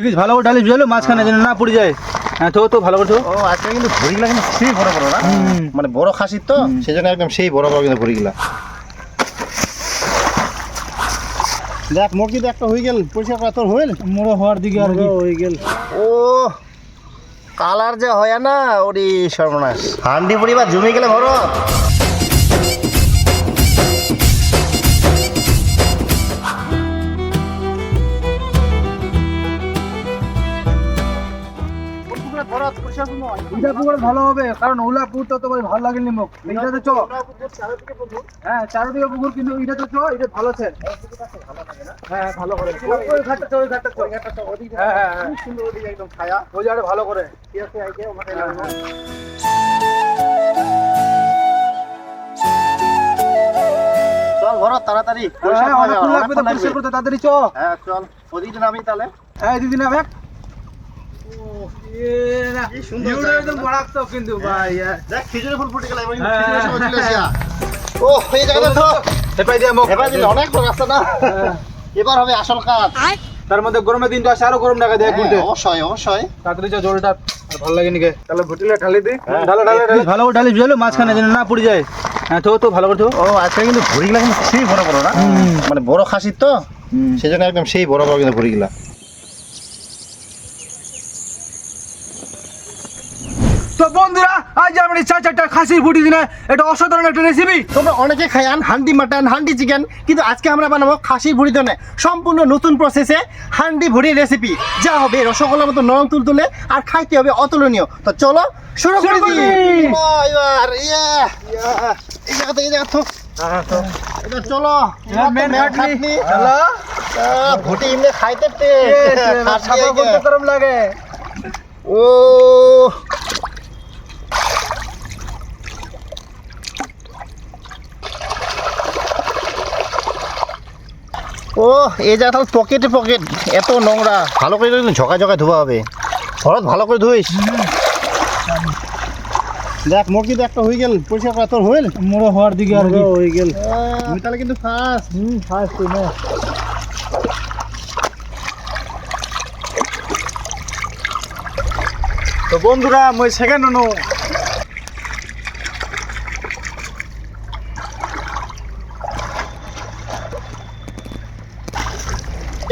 Please ভালো করে ঢালিস বুঝলো? মাঝখানে যেন না পড়ে যায়। হ্যাঁ তো তো ভালো করে তো ও আজকে কিন্তু ভরিগুলা কিন্তু সেই বড় বড় না? মানে বড় খাসির তো? সেই জন্য একদম সেই বড় বড় কিন্তু ভরিগুলা দেখ মুরগি তো একটা হয়ে গেল পরিষ্কার করা তোর হইল মোড়ো হওয়ার দিকে আর হয়ে গেল। ও কালার যে হয় না ওরে সর্বনাশ। হান্ডি পরিবার জমে গেলে ভরত ভালো হবে কারণ ওলা পুকুর তো তোমার ভালো লাগেনি মুখ চ হ্যাঁ চারদিকে পুকুর কিন্তু চ এটা ভালো আছে। হ্যাঁ ভালো করে। ওই ঘাটটা চ ওই ঘাটটা চ হ্যাঁ হ্যাঁ হ্যাঁ। সুন্দর ওদিকে একদম ছায়া। ওই জায়গাটা ভালো করে। ঠিক আছে আইকে ওখানে হ্যাঁ, চল ভরত তাড়াতাড়ি। হ্যাঁ করা যাবে, অনেকক্ষণ লাগবে তো পরিষ্কার করতে তাড়াতাড়ি চ হ্যাঁ চল। ওদিকে নামি তাহলে। হ্যাঁ দিদি না এবার হ্যাঁ, হ্যাঁ, হ্যাঁ। এবার হবে আসল কাজ। তার মধ্যে গরমের দিনটা আসে আরও গরম লাগা দেয় ঘুরতে। অবশ্যই অবশ্যই। তাড়াতাড়ি চ জলটা আর ভালো লাগে নিকে তাহলে ভুটিলে ঢালি দি। ঢালা ঢালা ঢালা। ভালো করে ঢালিস বুঝলো মাঝখানে যেন না পড়ে যায়। হ্যাঁ তো তো ভালো করে তো ও আজকে কিন্তু সেই বড় বড় না? মানে বড় খাসির তো? সেই জন্য একদম সেই বড় বড় কিন্তু ভরিগুলা তো বন্ধুরা আজ চারটা খাসির বুটি দিনে এটা অসাধারণ একটা রেসিপি তোমরা অনেকে খায়ান হান্ডি মাটন হান্ডি চিকেন কিন্তু আজকে আমরা বানাবো খাসির ভুড়ি দনে সম্পূর্ণ নতুন প্রসেসে হান্ডি ভুড়ি রেসিপি যা হবে রসগোল্লার মতো নরম তুলতুলে আর খাইতে হবে অতুলনীয়। তো চলো শুরু করে। দিই দিই। এবার ইয়া এই জায়গা চলো। হ্যালো? আহ, ভুটি এমনি খাইতে। গরম লাগে। ও ও এই যা তাহলে পকেটে পকেট এত নোংরা। ভালো করে কিন্তু ঝকা ঝকা ধোয়া হবে। ভরত ভালো করে ধুইস। দেখ মুরগি তো একটা হয়ে গেল পরিষ্কার করা তোর হইল মোড়ো হওয়ার দিকে আর হয়ে গেল। আমি তাহলে কিন্তু ফার্স্ট হুম ফার্স্ট তুই নে। তো বন্ধুরা মই সেকেন্ড নো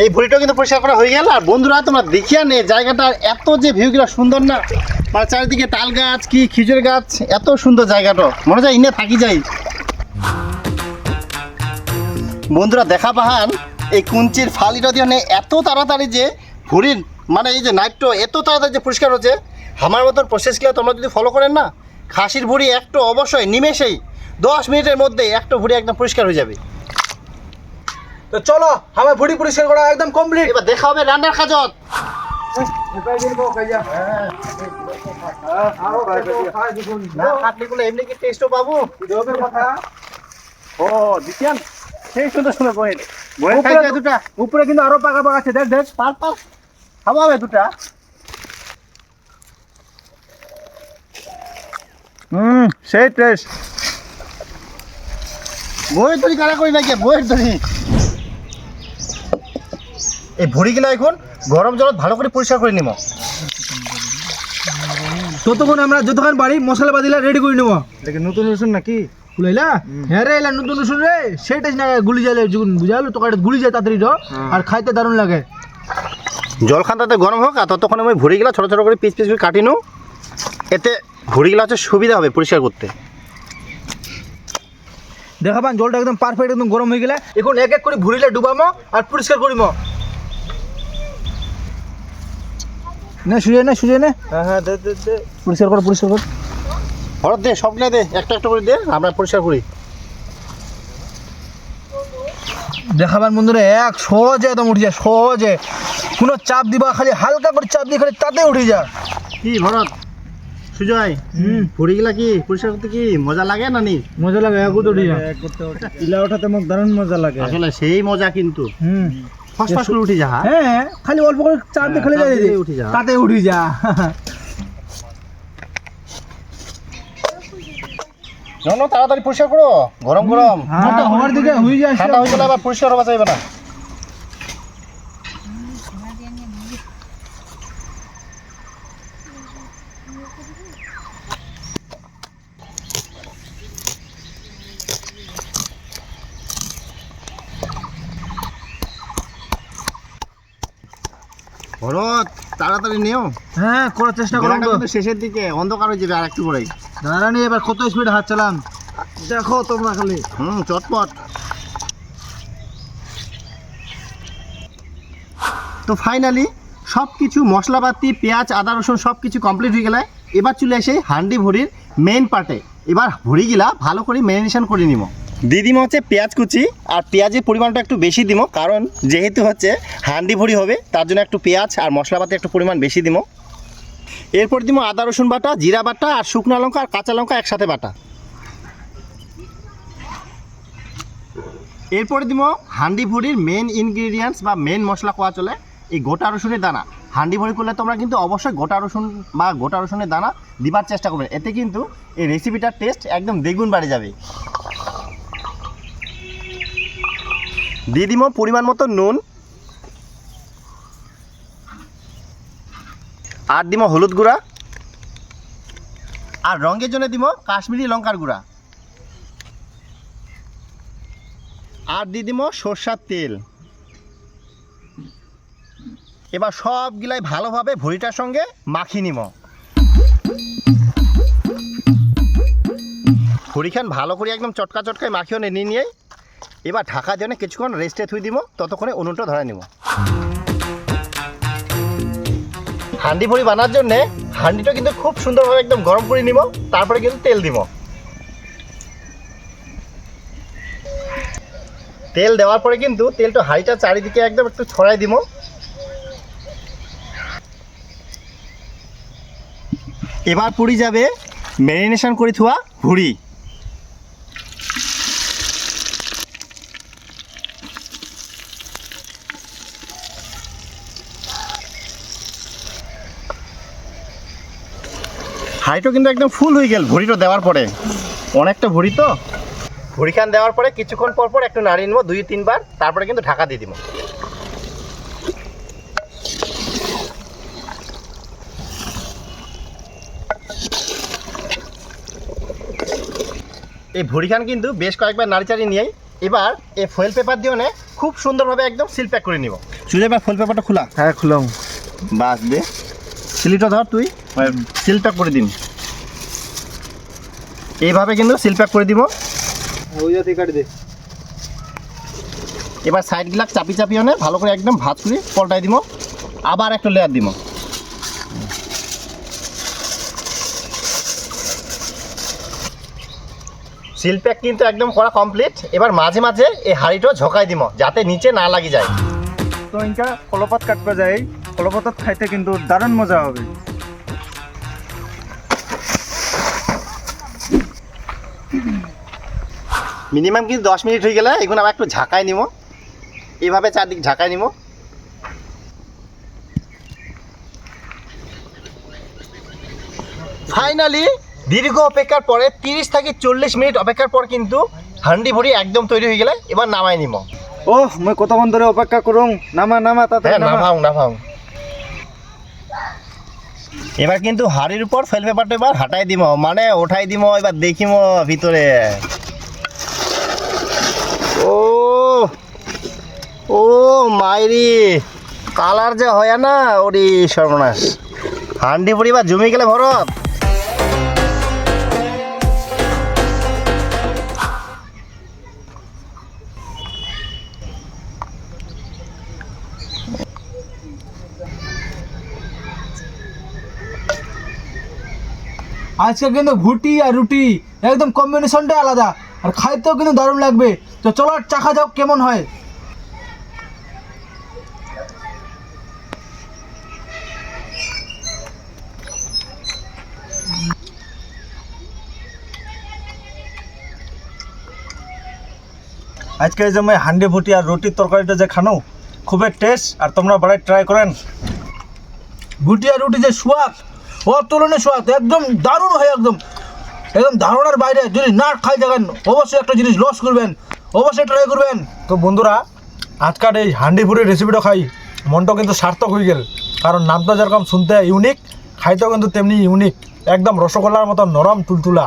এই ভুড়িটাও কিন্তু পরিষ্কার করা হয়ে গেল। আর বন্ধুরা, তোমরা দেখিয়া নে জায়গাটা এত যে ভিউগুলো সুন্দর না। মানে চারিদিকে তাল গাছ কি খেজুর গাছ, এত সুন্দর জায়গাটা। মনে যায় ইনে থাকি যাই। বন্ধুরা, দেখা পাহান এই কুঞ্চির ফালিটা দিয়ে এত তাড়াতাড়ি যে ভুড়ির মানে এই যে নাইট্য এত তাড়াতাড়ি যে পরিষ্কার হচ্ছে। আমার মতন প্রসেসগুলো তোমরা যদি ফলো করেন না, খাসির ভুড়ি একটু অবশ্যই নিমেষেই দশ মিনিটের মধ্যে একটা ভুড়ি একদম পরিষ্কার হয়ে যাবে। তো চলো আমার বুড়ি পরিষ্কার করা একদম কমপ্লিট এবার দেখা হবে রান্নার কাজত এমনি কি টেস্টও পাবো? ও দিতিয়ান সেই সুন্দর সুন্দর বহেন বহেন উপরে খাইতে দুটা। উপরে কিন্তু আরও পাকা পাকা আছে দেখ দেখ পার পার খাব হবে দুটা। হুম সেই টেস্ট বইয়ের তরি কারা করি নাকি? বইয়ের তরি এই ভুড়িগুলো এখন? গরম জলত ভালো করে পরিষ্কার করে নিব ততক্ষণ আমরা যতক্ষণ বাড়ি মশলা পাতিলা রেডি করে নেব। দেখি নতুন রসুন নাকি? বুঝলাইলা হ্যাঁ রে এলা নতুন রসুন রে। সেটাই না গুলি যায় যখন বুঝালো তো কাটে গুলি যায় তাড়াতাড়ি আর খাইতে দারুণ লাগে। জল খান্তাতে গরম হোক আর ততক্ষণ আমি ভুড়িগুলো ছোটো ছোটো করে পিস পিস করে কাটি নেব। এতে ভুড়িগুলো হচ্ছে সুবিধা হবে পরিষ্কার করতে। দেখাবান জলটা একদম পারফেক্ট একদম গরম হয়ে গেলে। এখন এক এক করে ভুড়িলে ডুবামো আর পরিষ্কার করিম। না সুজে না সুজে না। হ্যাঁ হ্যাঁ দে দে দে। পরিষ্কার কর পরিষ্কার কর। হঠাৎ দে সবগুলো দে একটা একটা করে দে আমরা পরিষ্কার করি। দেখাবার বন্ধুরা এক সহজে একদম উঠে যায় সহজে। কোনো চাপ দিবা খালি হালকা করে চাপ দিয়ে খালি তাতে উঠে যা কি ভরত সুজয় হুম। ভুড়িগুলা কি পরিষ্কার করতে কি মজা লাগে না নি? মজা লাগে এক উঠে যা করতে ইলা ওঠাতে মোক দারুণ মজা লাগে। আসলে সেই মজা কিন্তু। হুম। ফাঁস ফাঁস করে উঠে যা। হ্যাঁ? হ্যাঁ খালি অল্প করে চাপ দিয়ে খেলে যায় উঠে যা। তাতে উঠে যা। জানো তাড়াতাড়ি পরিষ্কার করো। গরম গরম। হ্যাঁ হওয়ার দিকে হয়ে যায় ঠান্ডা হয়ে গেলে আবার পরিষ্কার হওয়া যাবে না। তাড়াতাড়ি নিও। হ্যাঁ করার চেষ্টা তো। কিন্তু শেষের দিকে অন্ধকার হয়ে যাবে আর একটু পরেই দাঁড়ানি এবার কত স্পিড হাত চালান দেখো তোমরা খালি। হুম চটপট। তো ফাইনালি সব কিছু মশলাপাতি পেঁয়াজ আদা রসুন সব কিছু কমপ্লিট হয়ে গেলে এবার চলে আসে হান্ডি ভরির মেইন পার্টে এবার ভুড়িগুলা ভালো করে ম্যারিনেশন করে নিব। দিদিম হচ্ছে পেঁয়াজ কুচি, আর পেঁয়াজের পরিমাণটা একটু বেশি দিব কারণ যেহেতু হচ্ছে হান্ডি ভুড়ি হবে, তার জন্য একটু পেঁয়াজ আর মশলাপাতি একটু পরিমাণ বেশি দিব এরপর দিব আদা, রসুন বাটা, জিরা বাটা, আর শুকনো লঙ্কা আর কাঁচা লঙ্কা একসাথে বাটা। এরপরে দিব হান্ডি ভুড়ির মেন ইনগ্রিডিয়েন্টস বা মেন মশলা কোয়া চলে, এই গোটা রসুনের দানা। হান্ডি ভুড়ি করলে তোমরা কিন্তু অবশ্যই গোটা রসুন বা গোটা রসুনের দানা দিবার চেষ্টা করবে, এতে কিন্তু এই রেসিপিটার টেস্ট একদম দ্বিগুণ বাড়ে যাবে। দিয়ে দিব পরিমাণ মতো নুন। আর দিব হলুদ গুঁড়া। আর রঙের জন্য দিব কাশ্মীরি লঙ্কার গুঁড়া। আর দিয়ে দিব সর্ষার তেল। এবার সবগুলাই ভালোভাবে ভুড়িটার সঙ্গে মাখিয়ে নিব ভুড়িখান ভালো করে একদম চটকা চটকায় মাখিয়ে নিয়ে নিয়ে এবার ঢাকার জন্য কিছুক্ষণ রেস্টে থুই দিব ততক্ষণে উনুনটা ধরে নিব হান্ডি ভুড়ি বানার জন্যে হান্ডিটা কিন্তু খুব সুন্দরভাবে একদম গরম করে নিব তারপরে কিন্তু তেল দিব তেল দেওয়ার পরে কিন্তু তেলটা হাঁড়িটা চারিদিকে একদম একটু ছড়াই দিব এবার পুরি যাবে ম্যারিনেশন করে থোয়া ভুড়ি। হাইটও কিন্তু একদম ফুল হয়ে গেল ভুড়িটা দেওয়ার পরে। অনেকটা ভুড়ি তো? ভুড়িখান দেওয়ার পরে কিছুক্ষণ পর পর একটু নাড়িয়ে নেব দুই তিনবার তারপরে কিন্তু ঢাকা দিয়ে দিব এই ভুড়িখান কিন্তু বেশ কয়েকবার নাড়িচাড়ি নিয়েই এবার এই ফয়েল পেপার দিয়ে নে খুব সুন্দরভাবে একদম সিল প্যাক করে নিব। চুলে এবার ফয়েল পেপারটা খোলা। হ্যাঁ খুলং বাস দে সিলিটা ধর তুই। সিল প্যাক করে দিন। এইভাবে কিন্তু সিল প্যাক করে দিব। এবার সাইডগুলা চাপি চাপি আনে ভালো করে একদম ভাত করে পল্টাই দিব। আবার একটা লেয়ার দিব। সিল প্যাক কিন্তু একদম করা কমপ্লিট এবার মাঝে মাঝে এই হাঁড়িটা ঝকাই দিব যাতে নিচে না লাগি যায়। তো ইনকা কলপাত কাটবে যাই কলপাতত খাইতে কিন্তু দারুণ মজা হবে। মিনিমাম কিন্তু দশ মিনিট হয়ে গেলে এখন আবার একটু ঝাঁকাই নিব। এইভাবে চারদিক ঝাঁকাই নিব। ফাইনালি দীর্ঘ অপেক্ষার পরে তিরিশ থেকে চল্লিশ মিনিট অপেক্ষার পর কিন্তু হান্ডি ভরি একদম তৈরি হয়ে গেলে এবার নামাই নিব। ও মই কতক্ষণ ধরে অপেক্ষা করুন নামা নামা তাতে হ্যাঁ নামা। নাভাও নাভাও এবার কিন্তু হাড়ির উপর ফেল পেপারটা এবার হাটাই দিব মানে ওঠাই দিব এবার দেখিম ভিতরে। ও ও মাইরি, কালার যে হয় না, ওরি সর্বনাশ। হান্ডি পরিবার জমি গেলে ভরত। আজকে কিন্তু ভুটি আর রুটি একদম কম্বিনেশনটাই আলাদা। আর খাইতেও কিন্তু দারুণ লাগবে। তো চলো আর চাখা যাও কেমন হয়? আজকে যে মই হান্ডি ভুটি আর রুটির তরকারিটা যে খানো, খুবই টেস্ট আর তোমরা বাড়াই ট্রাই করেন। ভুটি আর রুটি যে সোয়াদ অতুলনীয় সোয়াদ একদম দারুণ হয়, একদম। একদম ধারণার বাইরে, যদি না খাই থাকেন, অবশ্যই একটা জিনিস লস করবেন, অবশ্যই ট্রাই করবেন। তো বন্ধুরা আজকাল এই হান্ডি ভুটির রেসিপিটা খাই মনটা কিন্তু সার্থক হয়ে গেল। কারণ নামটা যেরকম শুনতে ইউনিক খাইতেও কিন্তু তেমনি ইউনিক একদম রসগোল্লার মতো নরম তুলতুলা।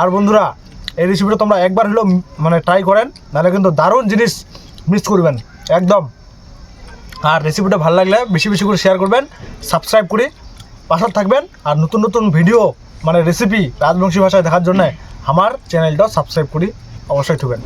আর বন্ধুরা, এই রেসিপিটা তোমরা একবার হলেও মানে ট্রাই করেন, নাহলে কিন্তু দারুণ জিনিস মিস করবেন, একদম। আর রেসিপিটা ভালো লাগলে বেশি বেশি করে শেয়ার করবেন সাবস্ক্রাইব করে পাশে থাকবেন আর নতুন নতুন ভিডিও মানে রেসিপি রাজবংশী ভাষায় দেখার জন্য আমার চ্যানেলটা সাবস্ক্রাইব করি, অবশ্যই থাকবেন।